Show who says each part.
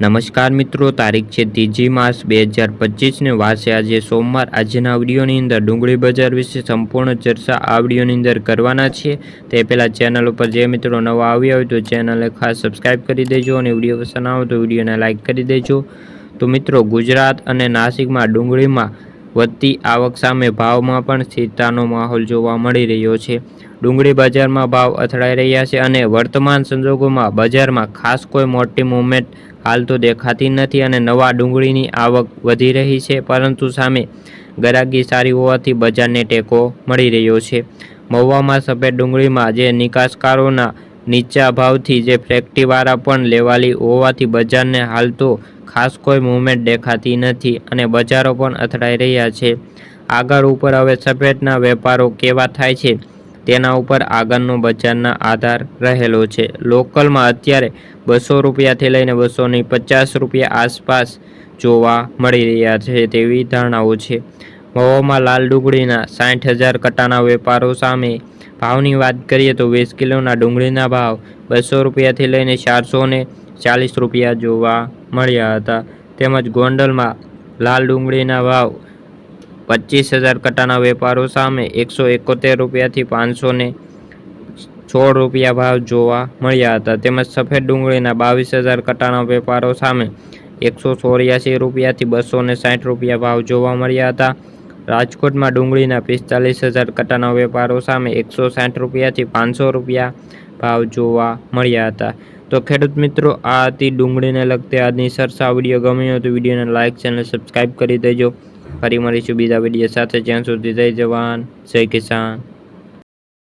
Speaker 1: નમસ્કાર મિત્રો, તારીખ છે ત્રીજી માર્ચ બે હજાર પચીસને વાસે આજે સોમવાર. આજના આવડીઓની અંદર ડુંગળી બજાર વિશે સંપૂર્ણ ચર્ચા આવડીઓની અંદર કરવાના છીએ. તે પહેલાં ચેનલ ઉપર જે મિત્રો નવા આવ્યા હોય તો ચેનલને ખાસ સબસ્ક્રાઈબ કરી દેજો અને વીડિયો પસંદ આવે તો વિડીયોને લાઇક કરી દેજો. તો મિત્રો, ગુજરાત અને નાસિકમાં ડુંગળીમાં વધતી આવક સામે ભાવમાં પણ સ્થિરતાનો માહોલ જોવા મળી રહ્યો છે. ડુંગળી બજારમાં ભાવ અથડાઈ રહ્યા છે અને વર્તમાન સંજોગોમાં બજારમાં ખાસ કોઈ મોટી મુવમેન્ટ હાલ તો દેખાતી નથી અને નવા ડુંગળીની આવક વધી રહી છે, પરંતુ સામે ગરાગી સારી હોવાથી બજારને ટેકો મળી રહ્યો છે. મહુવામાં સફેદ ડુંગળીમાં જે નિકાસકારોના નીચા ભાવથી જે ફેક્ટરીવાળા પણ લેવાલી હોવાથી બજારને હાલ તો ખાસ કોઈ મૂવમેન્ટ દેખાતી નથી અને બજારો પણ અથડાઈ રહ્યા છે. આગળ ઉપર હવે સફેદના વેપારો કેવા થાય છે તેના ઉપર આગળનો બજારના આધાર રહેલો છે. લોકલમાં અત્યારે બસો રૂપિયાથી લઈને બસો ને પચાસ રૂપિયા આસપાસ જોવા મળી રહ્યા છે તેવી ધારણાઓ છે. મહુવામાં લાલ ડુંગળીના સાઠ હજાર કટાના વેપારો સામે ભાવની વાત કરીએ તો વીસ કિલોના ડુંગળીના ભાવ બસો રૂપિયાથી લઈને ચારસો ચાલીસ રૂપિયા જોવા મળ્યા હતા. તેમજ ગોંડલમાં લાલ ડુંગળીના ભાવ પચીસ હજાર કટાના વેપારો સામે એકસો એકોતેર રૂપિયાથી પાંચસો સોળ રૂપિયા ભાવ જોવા મળ્યા હતા. તેમજ સફેદ ડુંગળીના બાવીસ હજાર કટાના વેપારો સામે એકસો ચોર્યાસી રૂપિયાથી બસો સાઠ રૂપિયા ભાવ જોવા મળ્યા હતા. રાજકોટમાં ડુંગળીના પિસ્તાલીસ હજાર કટાના વેપારો સામે એકસો સાઠ રૂપિયાથી પાંચસો રૂપિયા ભાવ જોવા મળ્યા હતા. તો ખેડૂત મિત્રો, આ હતી ડુંગળીને લગતી આજની સરસા વીડિયો. ગમ્યો તો વિડીયોને લાઇક ચેનલ સબસ્ક્રાઈબ કરી દેજો. ફરી મળીશું બીજા વીડિયો સાથે. જ્યાં સુધી જય જવાન, જય કિસાન.